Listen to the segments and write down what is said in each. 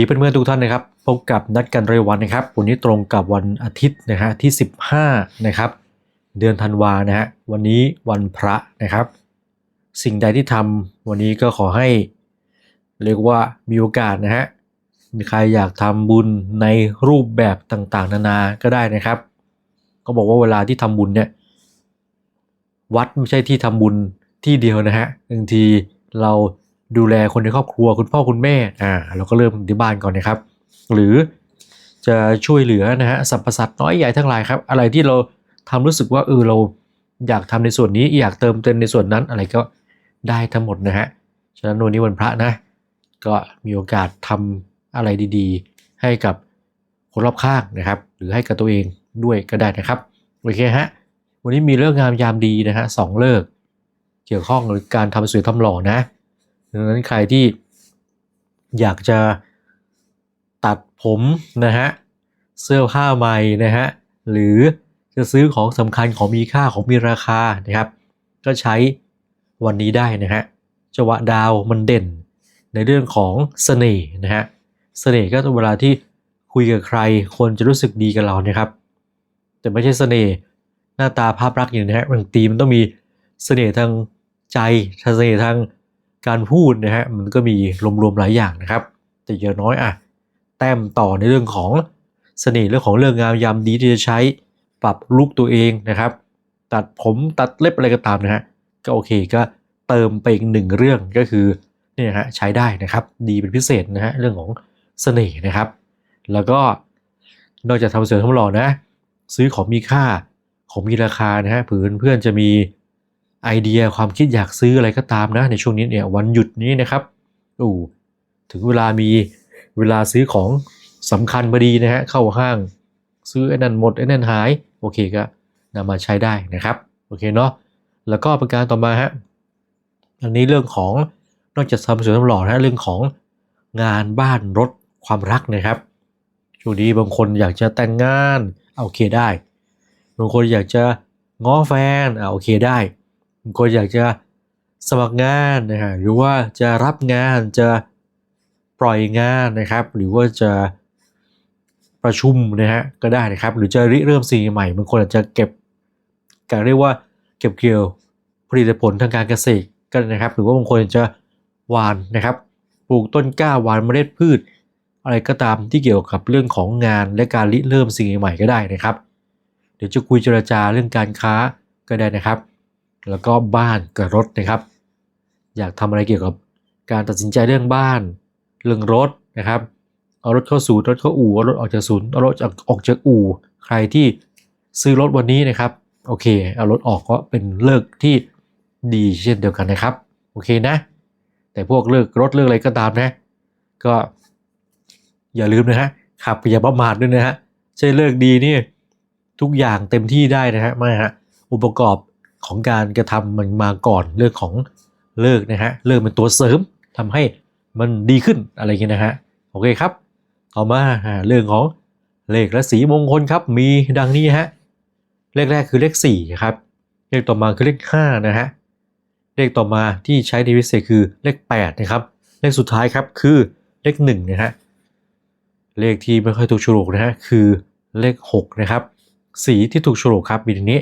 สวัสดีเพื่อนๆทุกท่านนะครับพบกับนัดกันรายวันนะครับ วันนี้ตรงกับวันอาทิตย์นะฮะที่ 15นะครับเดือนธันวานะฮะวันนี้วันพระนะครับ สิ่งใดที่ทำวันนี้ก็ขอให้ เรียกว่ามีโอกาสนะฮะมีใครอยากทำบุญในรูปแบบต่างๆ นานาก็ได้นะครับ ก็บอกว่าเวลาที่ทำบุญเนี่ยวัดไม่ใช่ที่ทำบุญที่เดียวนะฮะบางทีเรา ดูแลคนในครอบครัวคุณพ่อคุณแม่อ่าเราก็เริ่มที่บ้านก่อนนะครับ หรือจะช่วยเหลือนะฮะสรรพสัตว์น้อยใหญ่ทั้งหลายครับ อะไรที่เราทำรู้สึกว่าเออเราอยากทำในส่วนนี้อยากเติมเต็มในส่วนนั้นอะไรก็ได้ทั้งหมดนะฮะฉะนั้นวันนี้วันพระนะ ก็มีโอกาสทำอะไรดีๆ ให้กับคนรอบข้างนะครับ หรือให้กับตัวเองด้วยก็ได้นะครับโอเคฮะวันนี้มีเรื่องงามยามดีนะฮะสองเลิกเกี่ยวข้องกับการทำสวยทำหล่อนะ ดังนั้นใครที่อยากจะตัดผมนะฮะเสื้อผ้าใหม่นะฮะหรือจะซื้อของสำคัญของมีค่าของมีราคานะครับ ก็ใช้วันนี้ได้นะฮะจังหวะดาวมันเด่นในเรื่องของเสน่ห์นะฮะเสน่ห์ก็เวลาที่คุยกับใครคนจะรู้สึกดีกับเรานะครับ แต่ไม่ใช่เสน่ห์หน้าตาภาพลักษณ์อย่างนี้นะฮะบางทีมันต้องมีเสน่ห์ทางใจเสน่ห์ทาง การพูดนะฮะมันก็มีรวมๆหลายอย่างนะครับ แต่อย่างน้อยอะแต้มต่อในเรื่องของเสน่ห์เรื่องของเรื่องงามยามดีที่จะใช้ปรับลุกตัวเองนะครับ ตัดผมตัดเล็บอะไรก็ตามนะฮะก็โอเคก็เติมไปอีกหนึ่งเรื่องก็คือเนี่ยฮะใช้ได้นะครับ ดีเป็นพิเศษนะฮะเรื่องของเสน่ห์นะครับ แล้วก็นอกจากทำเสริมทำหล่อนะ ซื้อของมีค่าของมีราคานะฮะเผื่อเพื่อนจะมี ไอเดียความคิดอยากซื้ออะไรก็ตามนะในช่วงนี้เนี่ยวันหยุดนี้นะครับโอ้ถึงเวลามีเวลาซื้อของสำคัญพอดีนะฮะเข้าห้าง ซื้อไอ้นั่นหมดไอ้นั่นหาย โอเคก็นำมาใช้ได้นะครับโอเคเนาะแล้วก็ประการต่อมาฮะอันนี้เรื่องของนอกจากทำสวยทำหล่อนะเรื่องของงานบ้านรถความรักนะครับช่วงนี้บางคนอยากจะแต่งงานเอาโอเคได้ บางคนอยากจะง้อแฟนอ่าโอเคได้ คนอยากจะสมัครงานนะฮะหรือว่าจะรับงานจะปล่อยงานนะครับ หรือว่าจะประชุมนะฮะก็ได้นะครับ หรือจะริเริ่มสิ่งใหม่บางคนอาจจะเก็บการเรียกว่าเก็บเกี่ยวผลิตผลทางการเกษตรก็ได้นะครับ หรือว่าบางคนจะหวานนะครับ ปลูกต้นกล้าหวานเมล็ดพืช อะไรก็ตามที่เกี่ยวกับเรื่องของงานและการริเริ่มสิ่งใหม่ก็ได้นะครับ เดี๋ยวจะคุยเจรจาเรื่องการค้าก็ได้นะครับ แล้วก็บ้านกับรถนะครับ อยากทำอะไรเกี่ยวกับการตัดสินใจเรื่องบ้าน เรื่องรถนะครับเอารถเข้าศูนย์รถเข้าอู่เอารถออกจากศูนย์เอารถออกจากอู่ใครที่ซื้อรถวันนี้นะครับโอเคเอารถออกก็เป็นเลิกที่ดีเช่นเดียวกันนะครับโอเคนะ แต่พวกเลิกรถเลิกอะไรก็ตามนะ ก็อย่าลืมนะฮะขับอย่าประมาทด้วยนะฮะใช่เลิกดีนี่ทุกอย่างเต็มที่ได้นะฮะไม่ฮะอุปกรณ์ ของการกระทำมันมาก่อนเรื่องของเลิกนะฮะเลิกเป็นตัวเสริมทำให้มันดีขึ้นอะไรเงี้ยนะฮะโอเคครับต่อมาเรื่องของเลขและสีมงคลครับมีดังนี้ฮะเลขแรกคือเลข4ครับเลขต่อมาคือเลข5นะฮะเลขต่อมาที่ใช้ในพิเศษคือเลข8นะครับเลขสุดท้ายครับคือเลข1นะฮะเลขที่ไม่ค่อยถูกฉลกนะฮะคือเลข6นะครับสีที่ถูกฉลกครับมีดังนี้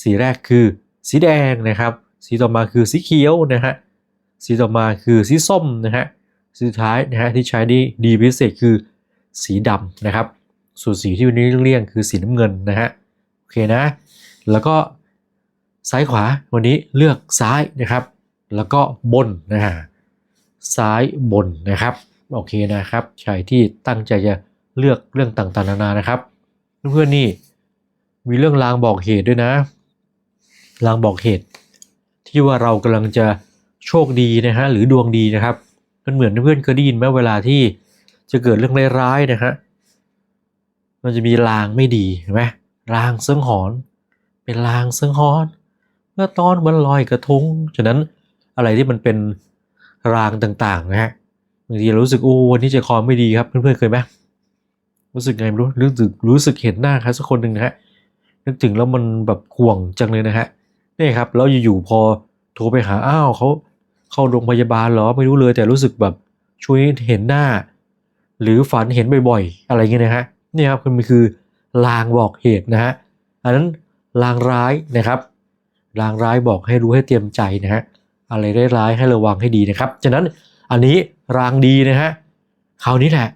สีแรกคือ สีแดงนะครับ สีต่อมาคือสีเขียวนะฮะสีต่อมาคือสีส้มนะฮะสีสุดท้ายนะฮะที่ใช้ด้ดีพิเศษคือสีดำนะครับ ส่วนสีที่วันนี้เลี่ยงคือสีน้ำเงินนะฮะโอเคนะ แล้วก็ซ้ายขวาวันนี้เลือกซ้ายนะครับ แล้วก็บนนะฮะซ้ายบนนะครับโอเคนะครับใครที่ตั้งใจจะเลือกเรื่องต่างๆนานานะครับ เพื่อนๆนี่มีเรื่องลางบอกเหตุด้วยนะ ลางบอกเหตุ ที่ว่าเรากำลังจะโชคดีนะฮะหรือดวงดีนะครับ มันเหมือนเพื่อนเคยได้ยินไหมเวลาที่จะเกิดเรื่องร้ายๆนะฮะมันจะมีลางไม่ดีเห็นไหมลางเสื่องหอน เป็นลางเสื่องหอนเมื่อตอนมันลอยกระทงฉะนั้นอะไรที่มันเป็นรางต่างๆนะฮะบางทีเรารู้สึกโอ้วันนี้ใจคอไม่ดีครับ เพื่อนๆเคยไหมรู้สึกไงไม่รู้รู้สึกรู้สึกเห็นหน้าใครสักคนหนึ่งนะฮะนึกถึงแล้วมันแบบห่วงจังเลยนะฮะ นี่ครับแล้วอยู่ๆพอโทรไปหาอ้าวเขาเข้าโรงพยาบาลเหรอไม่รู้เลยแต่รู้สึกแบบช่วยเห็นหน้า หรือฝันเห็นบ่อยๆ อะไรเงี้ยนะฮะเนี่ยครับมันคือลางบอกเหตุนะฮะอันนั้นลางร้ายนะครับลางร้ายบอกให้รู้ให้เตรียมใจนะฮะอะไรร้ายๆให้ระวังให้ดีนะครับฉะนั้นอันนี้รางดีนะฮะคราวนี้แหละ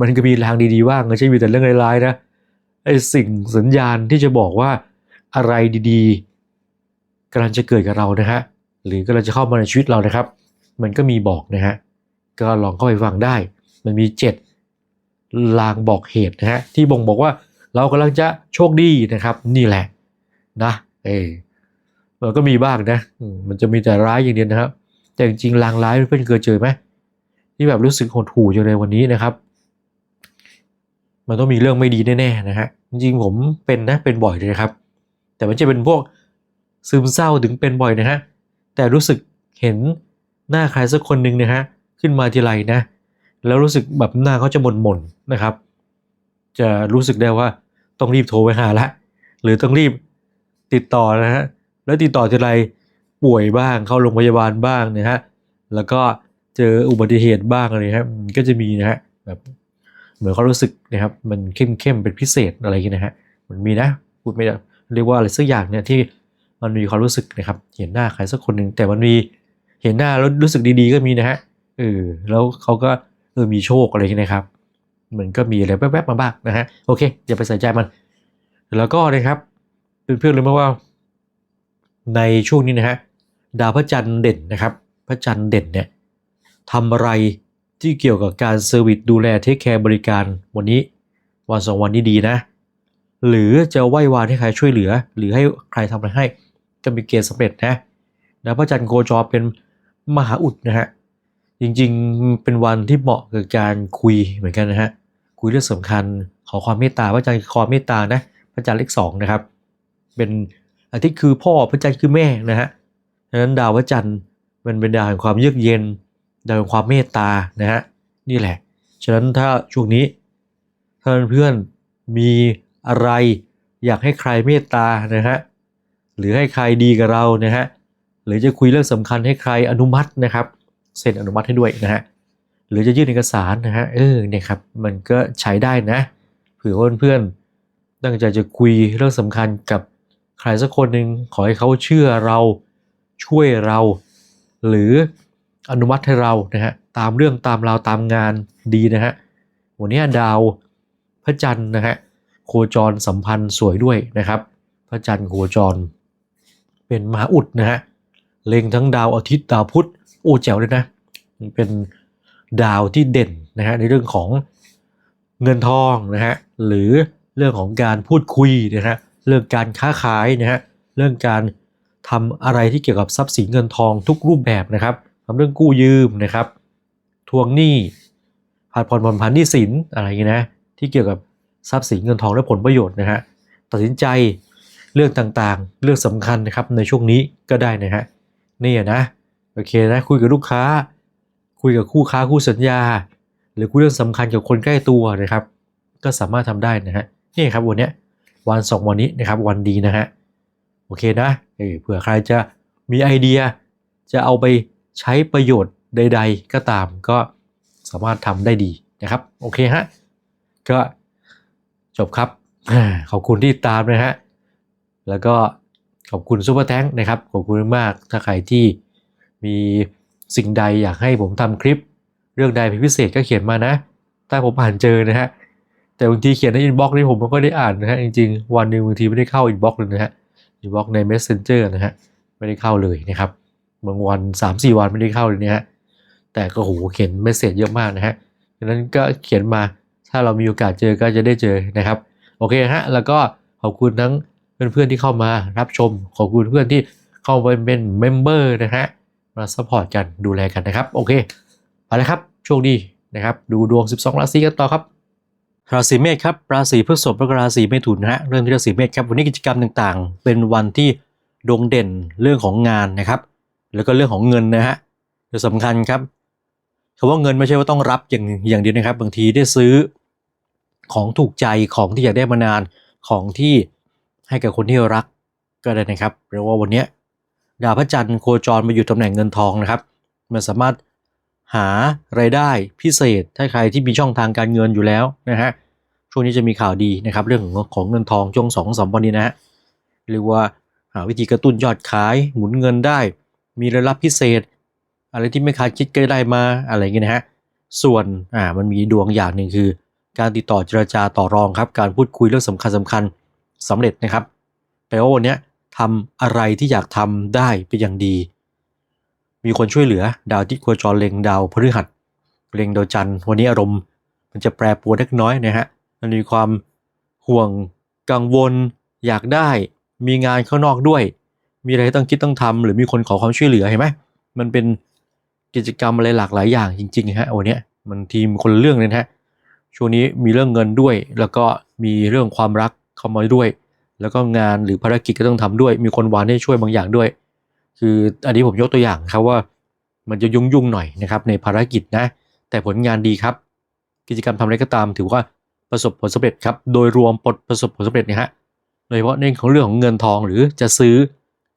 มันก็มีรางดีๆว่างไม่ใช่มีแต่เรื่องร้ายๆนะไอสิ่งสัญญาณที่จะบอกว่าอะไรดีๆ กำลังจะเกิดกับเรานะฮะหรือกำลังจะเข้ามาในชีวิตเรานะครับ มันก็มีบอกนะฮะก็ลองเข้าไปฟังได้ มันมีเจ็ดลางบอกเหตุนะฮะที่บ่งบอกว่าเรากำลังจะโชคดีนะครับ นี่แหละนะเออมันก็มีบ้างนะ มันจะมีแต่ร้ายอย่างเดียวนะครับ แต่จริงๆลางร้ายเพื่อนเคยเจอไหมที่แบบรู้สึกหดหู่อยู่ในวันนี้นะครับ มันต้องมีเรื่องไม่ดีแน่ๆนะฮะจริงๆผมเป็นนะเป็นบ่อยเลยครับ แต่มันจะเป็นพวก ซึมเศร้าถึงเป็นบ่อยนะฮะแต่รู้สึกเห็นหน้าใครสักคนหนึ่งนะฮะขึ้นมาทีไรนะแล้วรู้สึกแบบหน้าเขาจะหม่นๆนนะครับ จะรู้สึกได้ว่าต้องรีบโทรไปหาละ หรือต้องรีบติดต่อนะฮะแล้วติดต่อทีไรป่วยบ้างเข้าโรงพยาบาลบ้างนะฮะแล้วก็เจออุบัติเหตุบ้างอะไรครับก็จะมีนะฮะแบบเหมือนเขารู้สึกนะครับ มันเข้มๆเป็นพิเศษอะไรอย่างเงี้ยนะฮะมันมีนะพูดไม่ได้เรียกว่าอะไรสักอย่างเนี่ยที่ มันมีความรู้สึกนะครับ เห็นหน้าใครสักคนหนึ่งแต่มันมีเห็นหน้าแล้วรู้สึกดีๆก็มีนะฮะเออแล้วเขาก็เออมีโชคอะไรนะครับ มันก็มีอะไรแวบๆมาบ้างนะฮะโอเคอย่าไปใส่ใจมัน แล้วก็นะครับเพื่อนๆรู้ไหมว่า ในช่วงนี้นะฮะดาวพระจันทร์เด่นนะครับ พระจันทร์เด่นเนี่ยทำอะไรที่เกี่ยวกับการเซอร์วิสดูแลเทคแคร์บริการวันนี้วันสองวันนี้ดีนะ หรือจะไหว้วานให้ใครช่วยเหลือ หรือให้ใครทำอะไรให้ จะมีเกณฑ์สำเร็จนะดาวพระจันทร์โคจรเป็นมหาอุดนะฮะจริงๆเป็นวันที่เหมาะกับการคุยเหมือนกันนะฮะคุยเรื่องสำคัญขอความเมตตาพระจันทร์ขอเมตตานะพระจันทร์เลขสองนะครับ เป็นอาทิตย์คือพ่อพระจันทร์คือแม่นะฮะดังนั้นดาวพระจันทร์มันเป็นดาวแห่งความเยือกเย็น ดาวแห่งความเมตตานะฮะนี่แหละ ฉะนั้นถ้าช่วงนี้ถ้าเพื่อนมีอะไรอยากให้ใครเมตตานะฮะ หรือให้ใครดีกับเรานะฮะหรือจะคุยเรื่องสำคัญให้ใครอนุมัตินะครับเซ็นอนุมัติให้ด้วยนะฮะหรือจะยื่นเอกสารนะฮะเออเนี่ยครับมันก็ใช้ได้นะเผื่อว่เพื่อนๆตั้งใจจะคุยเรื่องสำคัญกับใครสักคนหนึ่งขอให้เขาเชื่อเราช่วยเรา หรืออนุมัติให้เรานะฮะตามเรื่องตามราวตามงานดีนะฮะวันนี้ดาวพระจันทร์นะฮะโคจรสัมพันธ์สวยด้วยนะครับ พระจันทร์โคจร เป็นมหาอุดนะฮะเล็งทั้งดาวอาทิตย์ดาวพุธโอ้แจ๋วเลยนะ เป็นดาวที่เด่นนะฮะในเรื่องของเงินทองนะฮะหรือเรื่องของการพูดคุยนะฮะเรื่องการค้าขายนะฮะเรื่องการทำอะไรที่เกี่ยวกับทรัพย์สินเงินทองทุกรูปแบบนะครับทำเรื่องกู้ยืมนะครับทวงหนี้ผ่านผ่อนผ่อนผันหนี้สินอะไรอย่างเงี้ยนะที่เกี่ยวกับทรัพย์สินเงินทองและผลประโยชน์นะฮะตัดสินใจ เรื่องต่างๆ เรื่องสำคัญนะครับในช่วงนี้ก็ได้นะฮะนี่นะโอเคนะคุยกับลูกค้า คุยกับคู่ค้าคู่สัญญา หรือคุยเรื่องสำคัญกับคนใกล้ตัวนะครับ ก็สามารถทำได้นะฮะนี่ครับวันนี้วันสองวันนี้นะครับวันดีนะฮะโอเคนะเออเผื่อใครจะมีไอเดีย จะเอาไปใช้ประโยชน์ใด ๆ ก็ตามก็สามารถทำได้ดีนะครับ โอเคฮะก็จบครับขอบคุณที่ตามนะฮะ แล้วก็ขอบคุณซูเปอร์แท้งนะครับ ขอบคุณมากถ้าใครที่มีสิ่งใดอยากให้ผมทำคลิป เรื่องใดเป็นพิเศษก็เขียนมานะ ถ้าผมผ่านเจอนะฮะ แต่บางทีเขียนในอินบ็อกซ์นี่ผมก็ได้อ่านนะฮะ จริงๆ วันหนึ่งบางทีไม่ได้เข้าอินบ็อกซ์เลยนะฮะ อินบ็อกซ์ใน Messenger นะฮะ ไม่ได้เข้าเลยนะครับ บางวัน3าสี่วันไม่ได้เข้าเลยนี่ยฮะ แต่ก็โหเขียนเมสเซจเยอะมากนะฮะดังนั้นก็เขียนมา ถ้าเรามีโอกาสเจอก็จะได้เจอนะครับ โอเคฮะ แล้วก็ขอบคุณทั้ง เพื่อนๆที่เข้ามารับชม ขอบคุณเพื่อนที่เข้าไปเป็นเมมเบอร์นะฮะ มาซัพพอร์ตกันดูแลกันนะครับ โอเคไปเลยครับโชคดีนะครับ ดูดวง 12 ราศีกันต่อครับ ราศีเมษครับ ราศีพฤษภและราศีเมถุนนะฮะ เริ่มที่ราศีเมษครับ วันนี้กิจกรรมต่างๆ เป็นวันที่โด่งเด่นเรื่องของงานนะครับ แล้วก็เรื่องของเงินนะฮะโดยสำคัญครับคำว่าเงินไม่ใช่ว่าต้องรับอย่างอย่างเดียวนะครับ บางทีได้ซื้อของถูกใจของที่อยากได้มานานของที่ ให้กับคนที่รักก็ได้นะครับเรียกว่าวันนี้ดาวพระจันทร์โคจรมาอยู่ตำแหน่งเงินทองนะครับ มันสามารถหารายได้พิเศษ ถ้าใครที่มีช่องทางการเงินอยู่แล้วนะฮะช่วงนี้จะมีข่าวดีนะครับ เรื่องของของเงินทองช่วงสองสามวันนี้นะฮะเรียกว่าหาวิธีกระตุ้นยอดขายหมุนเงินได้ มีรายรับพิเศษ อะไรที่ไม่คาดคิดก็ได้มาอะไรเงี้ยนะฮะส่วนอ่ามันมีดวงอย่างหนึ่งคือ การติดต่อเจรจาต่อรองครับ การพูดคุยเรื่องสำคัญสำคัญ สำเร็จนะครับแปลว่าวันนี้ทำอะไรที่อยากทำได้เป็นอย่างดี มีคนช่วยเหลือ ดาวที่โคจรเล็งดาวพฤหัสเล็งดาวจันทร์วันนี้อารมณ์ มันจะแปรปรวนเล็กน้อยนะฮะมันมีความห่วงกังวล อยากได้ มีงานข้างนอกด้วย มีอะไรต้องคิดต้องทำหรือมีคนขอความช่วยเหลือเห็นไหมมันเป็นกิจกรรมอะไรหลากหลายอย่างจริงๆฮะวันนี้มันทีมคนเรื่องเลยนะฮะช่วงนี้มีเรื่องเงินด้วย แล้วก็มีเรื่องความรัก เข้ามาด้วย แล้วก็งานหรือภารกิจก็ต้องทำด้วย มีคนวานให้ช่วยบางอย่างด้วย คืออันนี้ผมยกตัวอย่างครับว่ามันจะยุ่งยุ่งๆหน่อยนะครับในภารกิจนะ แต่ผลงานดีครับ กิจกรรมทำอะไรก็ตาม ถือว่าประสบผลสำเร็จครับ โดยรวมปลดประสบผลสำเร็จนี่ยฮะ โดยเฉพาะในของเรื่องของเงินทองหรือจะซื้อ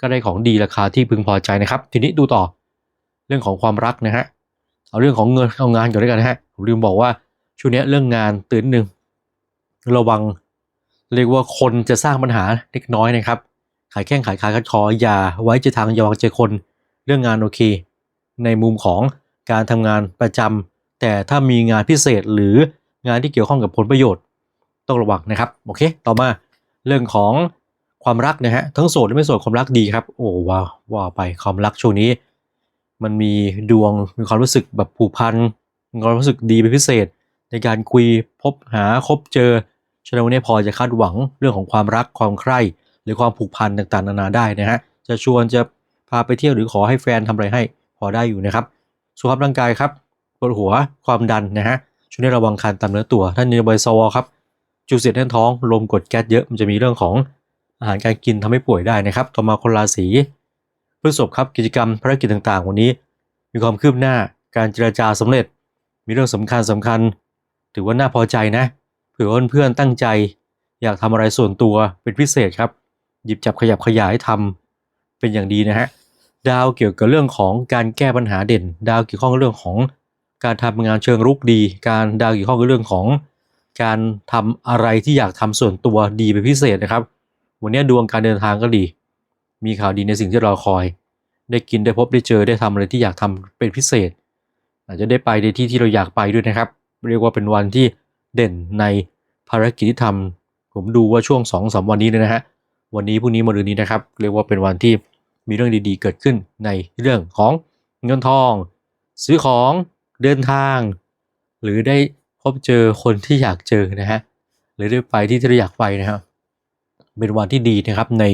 ก็ได้ของดีราคาที่พึงพอใจนะครับ ทีนี้ดูต่อเรื่องของความรักนะฮะ เอาเรื่องของเงินเอางานก่อนด้วยกันนะฮะ ผมลืมบอกว่าช่วงนี้เรื่องงานตื่นหนึ่งระวัง เรียกว่าคนจะสร้างปัญหาเล็กน้อยนะครับ ขายแข้งขายขาคัดคออย่าไว้ใจทางอย่าวางใจคนเรื่องงานโอเค ในมุมของการทำงานประจำแต่ถ้ามีงานพิเศษหรืองานที่เกี่ยวข้องกับผลประโยชน์ ต้องระวังนะครับโอเค ต่อมาเรื่องของความรักนะฮะทั้งโสดและไม่โสดความรักดีครับ โอ้ว้าวว่าไปความรักช่วงนี้ มันมีดวงมีความรู้สึกแบบผูกพันมีความรู้สึกดีเป็นพิเศษ ในการคุยพบหาคบเจอ ฉะนั้นวันนี้พอจะคาดหวังเรื่องของความรักความใคร่หรือความผูกพันต่างๆ นานาได้นะฮะจะชวนจะพาไปเที่ยวหรือขอให้แฟนทำอะไรให้พอได้อยู่นะครับสุขภาพร่างกายครับปวดหัวความดันนะฮะช่วงนี้ระวังคันตามเนื้อตัวท่านในใบซวครับจุดเสียดแน่นท้องลมกดแก๊สเยอะมันจะมีเรื่องของอาหารการกินทำให้ป่วยได้นะครับต่อมาคนราศีพฤษภครับกิจกรรมภารกิจต่างๆ วันนี้ มีความคืบหน้าการเจรจาสำเร็จ มีเรื่องสำคัญสำคัญ ถือว่าน่าพอใจนะ ผื่อเพื่อนๆตั้งใจ อยากทำอะไรส่วนตัวเป็นพิเศษครับ หยิบจับขยับขยายทำเป็นอย่างดีนะฮะดาวเกี่ยวกับเรื่องของการแก้ปัญหาเด่น ดาวเกี่ยวข้องกับเรื่องของการทำงานเชิงรุกดี การดาวเกี่ยวข้องกับเรื่องของ การทำอะไรที่อยากทำส่วนตัวดีเป็นพิเศษนะครับ วันนี้ดวงการเดินทางก็ดี มีข่าวดีในสิ่งที่เราคอย ได้กินได้พบได้เจอได้ทำอะไรที่อยากทำเป็นพิเศษ อาจจะได้ไปในที่ที่เราอยากไปด้วยนะครับ เรียกว่าเป็นวันที่ เด่นในภารกิจที่ทำผมดูว่าช่วง2อสวันนี้เลยนะฮะวันนี้พรุ่งนี้มะรืนนี้นะครับ เรียกว่าเป็นวันที่มีเรื่องดีๆ เกิดขึ้นในเรื่องของเงินทอง ซื้อของเดินทาง หรือได้พบเจอคนที่อยากเจอนะฮะหรือได้ไปที่ที่อยากไปนะครับเป็นวันที่ดีนะครับใน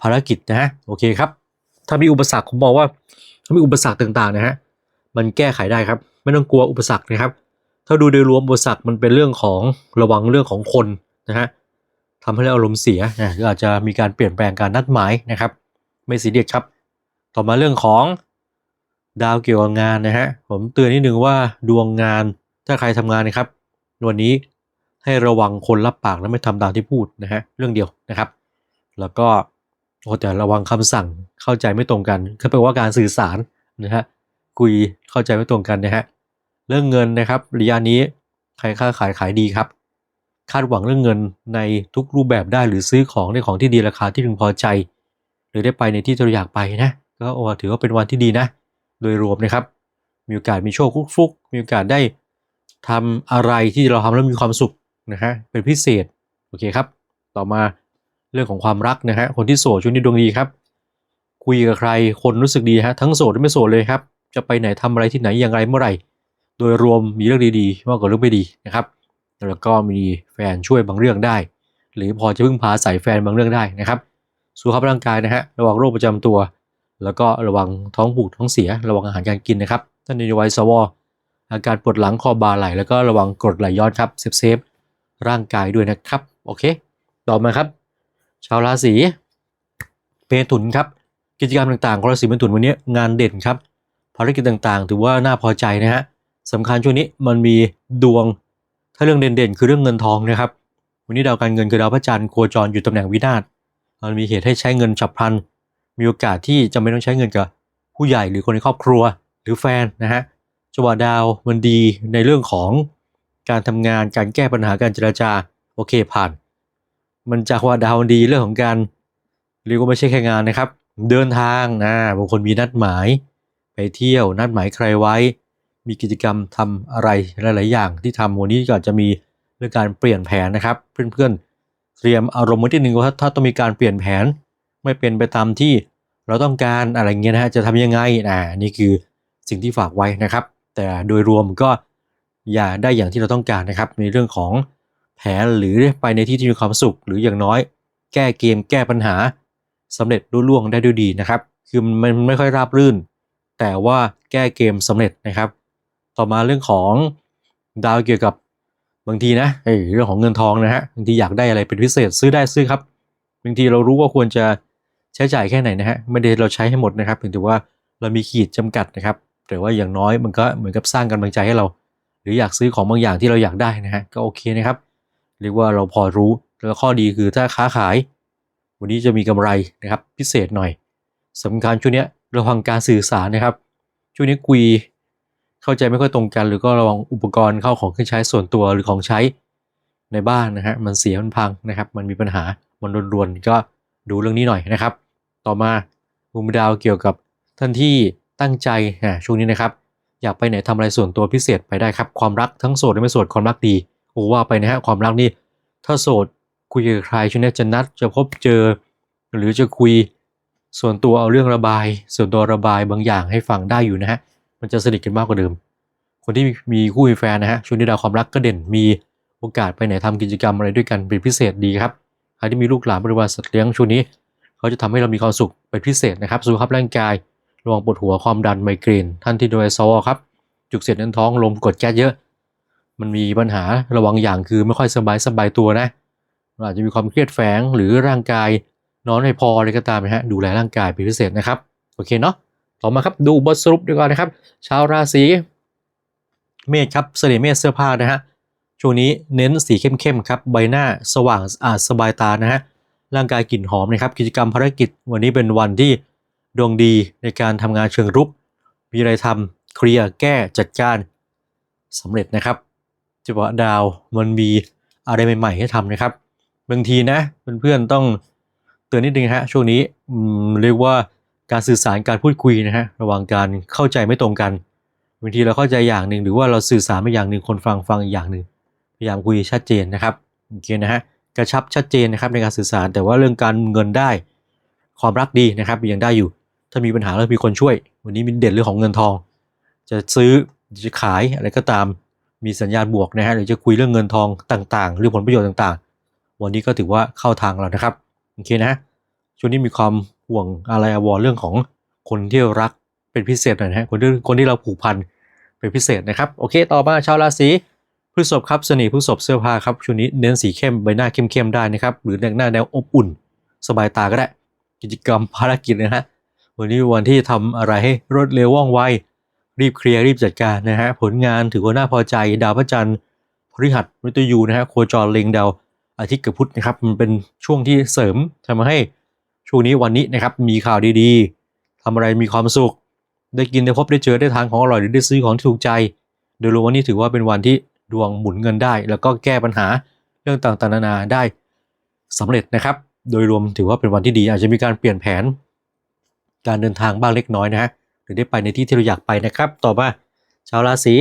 ภารกิจนะฮะโอเคครับ ถ้ามีอุปสรรคผมมองว่าถ้ามีอุปสรรคต่างๆนะฮะมันแก้ไขได้ครับ ไม่ต้องกลัวอุปสรรคนะครับ ถ้าดูโดยรวมอุปสรรคมันเป็นเรื่องของระวังเรื่องของคนนะฮะทำให้เราอารมณ์เสียนะก็อาจจะมีการเปลี่ยนแปลงการนัดหมายนะครับ ไม่ซีเรียสครับ ต่อมาเรื่องของดาวเกี่ยวกับงานนะฮะผมเตือนนิดนึงว่าดวงงานถ้าใครทำงานนะครับวันนี้ให้ระวังคนรับปากและไม่ทำตามที่พูดนะฮะเรื่องเดียวนะครับ แล้วก็โอ้แต่ระวังคำสั่งเข้าใจไม่ตรงกันก็แปลว่าการสื่อสารนะฮะคุยเข้าใจไม่ตรงกันนะฮะ เรื่องเงินนะครับระยะนี้ใครค้าขายขายดีครับ คาดหวังเรื่องเงินในทุกรูปแบบได้หรือซื้อของในของที่ดีราคาที่พึงพอใจ หรือได้ไปในที่ที่เราอยากไปนะก็โอ้ถือว่าเป็นวันที่ดีนะ โดยรวมนะครับ มีโอกาสมีโชคฟุกๆมีโอกาสได้ทำอะไรที่เราทำแล้วมีความสุขนะฮะเป็นพิเศษโอเคครับ ต่อมาเรื่องของความรักนะฮะคนที่โสดช่วงนี้ดวงดีครับ คุยกับใครคนรู้สึกดีฮะทั้งโสดและไม่โสดเลยครับ จะไปไหนทำอะไรที่ไหนอย่างไรเมื่อไหร่ โดยรวมมีเรื่องดีๆ มากกว่าเรื่องไม่ดีนะครับ แล้วก็มีแฟนช่วยบางเรื่องได้ หรือพอจะพึ่งพาใส่แฟนบางเรื่องได้นะครับสุขภาพร่างกายนะฮะระวังโรคประจำตัว แล้วก็ระวังท้องผูกท้องเสีย ระวังอาหารการกินนะครับท่านในวัยสวอาการปวดหลังคอบ่าไหลแล้วก็ระวังกรดไหลย้อนครับเซฟเซฟร่างกายด้วยนะครับโอเค ต่อมาครับ ชาวราศีเมถุนครับกิจกรรมต่างๆของราศีเมถุนวันนี้งานเด่นครับภารกิจต่างๆ ถือว่าน่าพอใจนะฮะ สำคัญช่วงนี้มันมีดวงถ้าเรื่องเด่นๆ คือเรื่องเงินทองนะครับ วันนี้ดาวการเงินคือดาวพระจันทร์โคจรอยู่ตำแหน่งวินาศมันมีเหตุให้ใช้เงินฉับพลัน มีโอกาสที่จะไม่ต้องใช้เงินกับผู้ใหญ่หรือคนในครอบครัวหรือแฟนนะฮะจังหวะดาวมันดีในเรื่องของการทำงานการแก้ปัญหาการเจรจาโอเคผ่าน มันจากว่าดาวดีเรื่องของการเรียกว่าไม่ใช่แค่งานนะครับ เดินทางนะบางคนมีนัดหมาย ไปเที่ยวนัดหมายใครไว้ มีกิจกรรมทำอะไรหลาย ๆ อย่างที่ทำวันนี้ก็จะมีเรื่องการเปลี่ยนแผนนะครับ เพื่อน ๆ เตรียมอารมณ์ไว้ที่หนึ่งว่าถ้าต้องมีการเปลี่ยนแผน ไม่เป็นไปตามที่เราต้องการอะไรเงี้ยนะฮะจะทำยังไงอ่านี่คือสิ่งที่ฝากไว้นะครับ แต่โดยรวมก็อย่าได้อย่างที่เราต้องการนะครับ ในเรื่องของแผนหรือไปในที่ที่มีความสุข หรืออย่างน้อย แก้เกมแก้ปัญหาสำเร็จรุ่ล่วงได้ด้วยดีนะครับ คือมันไม่ค่อยราบรื่น แต่ว่าแก้เกมสำเร็จนะครับ ต่อมาเรื่องของดาวเกี่ยวกับบางทีนะเเรื่องของเงินทองนะฮะบางทีอยากได้อะไรเป็นพิเศษซื้อได้ซื้อครับบางทีเรารู้ว่าควรจะใช้จ่ายแค่ไหนนะฮะไม่ได้เราใช้ให้หมดนะครับเพียงแต่ว่าเรามีขีดจำกัดนะครับแต่ว่าอย่างน้อยมันก็เหมือนกับสร้างกำลังใจให้เรา หรืออยากซื้อของบางอย่างที่เราอยากได้นะฮะก็โอเคนะครับเรียกว่าเราพอรู้แล้วข้อดีคือถ้าค้าขาย วันนี้จะมีกำไรนะครับพิเศษหน่อยสำคัญช่วงนี้ระวังการสื่อสารนะครับช่วงนี้คุย เข้าใจไม่ค่อยตรงกัน หรือก็ระวังอุปกรณ์เข้าของเครื่องใช้ส่วนตัวหรือของใช้ในบ้านนะฮะมันเสียมันพังนะครับ มันมีปัญหามันรวนๆก็ดูเรื่องนี้หน่อยนะครับ ต่อมามุมดาวเกี่ยวกับท่านที่ตั้งใจนะช่วงนี้นะครับ อยากไปไหนทำอะไรส่วนตัวพิเศษไปได้ครับความรักทั้งโสดและไม่โสดความรักดีโอ้ว่าไปนะฮะความรักนี่ถ้าโสดคุยกับใครช่วงนี้จะนัดจะพบเจอ หรือจะคุยส่วนตัวเอาเรื่องระบาย ส่วนตัวระบายบางอย่างให้ฟังได้อยู่นะฮะ มันจะสนิทกันมากกว่าเดิม คนที่มีคู่มีแฟนนะฮะช่วงนี้ดาวความรักก็เด่นมีโอกาสไปไหนทำกิจกรรมอะไรด้วยกันเป็นพิเศษดีครับใครที่มีลูกหลานบริวารสัตว์เลี้ยงช่วงนี้ เขาจะทำให้เรามีความสุขเป็นพิเศษนะครับสุขภาพร่างกายระวังปวดหัวความดันไมเกรน ท่านที่โดยซอครับจุกเสียดแน่นท้องลมกดแก๊สเยอะ มันมีปัญหาระวังอย่างคือไม่ค่อยสบายสบายตัวนะอาจจะมีความเครียดแฝงหรือร่างกายนอนไม่พออะไรก็ตามนะฮะดูแลร่างกายเป็นพิเศษนะครับ โอเคเนาะ ต่อมาครับดูบทสรุปดีกว่านะครับ ชาวราศีเมษครับเสน่ห์เมษเสื้อผ้านะฮะช่วงนี้เน้นสีเข้มๆครับใบหน้าสว่างอาจสบายตานะฮะร่างกายกลิ่นหอมนะครับกิจกรรมภารกิจ วันนี้เป็นวันที่ดวงดีในการทำงานเชิงรุก มีอะไรทำเคลียร์แก้จัดการสำเร็จนะครับจังหวะดาวมันมีอะไรใหม่ๆให้ทำนะครับบางทีนะเพื่อนๆต้องเตือนนิดนึงฮะช่วงนี้เรียกว่า การสื่อสารการพูดคุยนะฮะระหว่างการเข้าใจไม่ตรงกันบางทีเราเข้าใจอย่างหนึ่ง หรือว่าเราสื่อสารไปอย่างหนึ่งคนฟังฟังอีกอย่างหนึ่งพยายามคุยชัดเจนนะครับโอเคนะฮะกระชับชัดเจนนะครับในการสื่อสารแต่ว่าเรื่องการเงินได้ ความรักดีนะครับยังได้อยู่ ถ้ามีปัญหาแล้วมีคนช่วย วันนี้มีเด่นเรื่องของเงินทอง จะซื้อจะขายอะไรก็ตามมีสัญญาณบวกนะฮะหรือจะคุยเรื่องเงินทองต่างๆ หรือผลประโยชน์ต่างๆ วันนี้ก็ถือว่าเข้าทางเรานะครับโอเคนะช่วงนี้มีความ ห่วงอะไรอวรเรื่องของคนที่รักเป็นพิเศษหน่อยนะฮะคนที่คนที่เราผูกพันเป็นพิเศษนะครับ โอเค ต่อมาชาวราศีพฤษภครับเสน่ห์พฤษภเสื้อผ้าครับช่วงนี้เน้นสีเข้มใบหน้าเข้มๆได้นะครับ หรือแต่งหน้าแนวอบอุ่น สบายตาก็ได้ กิจกรรมภารกิจนะฮะวันนี้วันที่ทำอะไรให้รวดเร็วว่องไวรีบเคลียร์รีบจัดการนะฮะผลงานถือว่าน่าพอใจดาวพระจันทร์พฤหัสมฤตยูนะฮะโคจรเล็งดาวอาทิตย์กับพุธนะครับมันเป็นช่วงที่เสริมทำให้ ช่วงนี้วันนี้นะครับมีข่าวดีๆทำอะไรมีความสุข ได้กินได้พบได้เจอได้ทานของอร่อยหรือได้ซื้อของที่ถูกใจ โดยรวมวันนี้ถือว่าเป็นวันที่ดวงหมุนเงินได้ แล้วก็แก้ปัญหาเรื่องต่างๆนานาได้สำเร็จนะครับ โดยรวมถือว่าเป็นวันที่ดี อาจจะมีการเปลี่ยนแผน การเดินทางบ้างเล็กน้อยนะฮะหรือได้ไปในที่ที่เราอยากไปนะครับ ต่อมาชาวราศี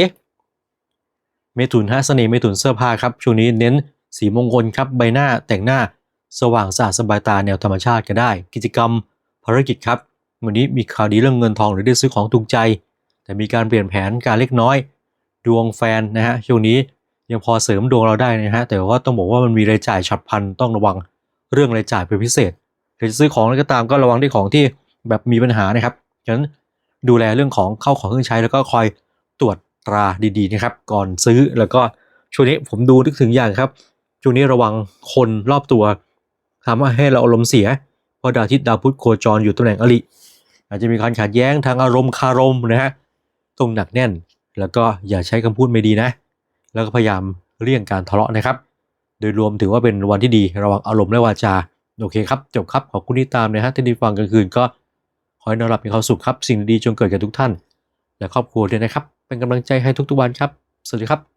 เมถุนฮะเสน่ห์เมถุนเสื้อผ้าครับช่วงนี้เน้นสีมงคลครับใบหน้าแต่งหน้า สว่างสะอาดสบายตาแนวธรรมชาติก็ได้ กิจกรรมภารกิจครับ วันนี้มีข่าวดีเรื่องเงินทองหรือได้ซื้อของถูกใจ แต่มีการเปลี่ยนแผนการเล็กน้อย ดวงแฟนนะฮะช่วงนี้ยังพอเสริมดวงเราได้นะฮะแต่ว่าต้องบอกว่ามันมีรายจ่ายฉับพลันต้องระวังเรื่องรายจ่ายเป็นพิเศษหรือจะซื้อของอะไรก็ตามก็ระวังที่ของที่แบบมีปัญหานะครับฉะนั้นดูแลเรื่องของเข้าของเครื่องใช้แล้วก็คอยตรวจตราดีๆนะครับ ก่อนซื้อแล้วก็ช่วงนี้ผมดูนึกถึงอย่างครับช่วงนี้ระวังคนรอบตัว ทำให้เราอารมณ์เสีย เพราะดาวอาทิตย์ดาวพุธโคจรอยู่ตำแหน่งอริอาจจะมีการขัดแย้งทางอารมณ์คารมนะฮะตรงหนักแน่น แล้วก็อย่าใช้คำพูดไม่ดีนะ แล้วก็พยายามเลี่ยงการทะเลาะนะครับ โดยรวมถือว่าเป็นวันที่ดีระวังอารมณ์และวาจา โอเคครับ จบครับ ขอบคุณที่ตามนะฮะที่ได้ฟังกลางคืนก็ขอให้นอนหลับมีความสุขครับ สิ่งดีๆจงเกิดกับทุกท่าน และครอบครัวด้วยนะครับ เป็นกำลังใจให้ทุกๆวันครับ สวัสดีครับ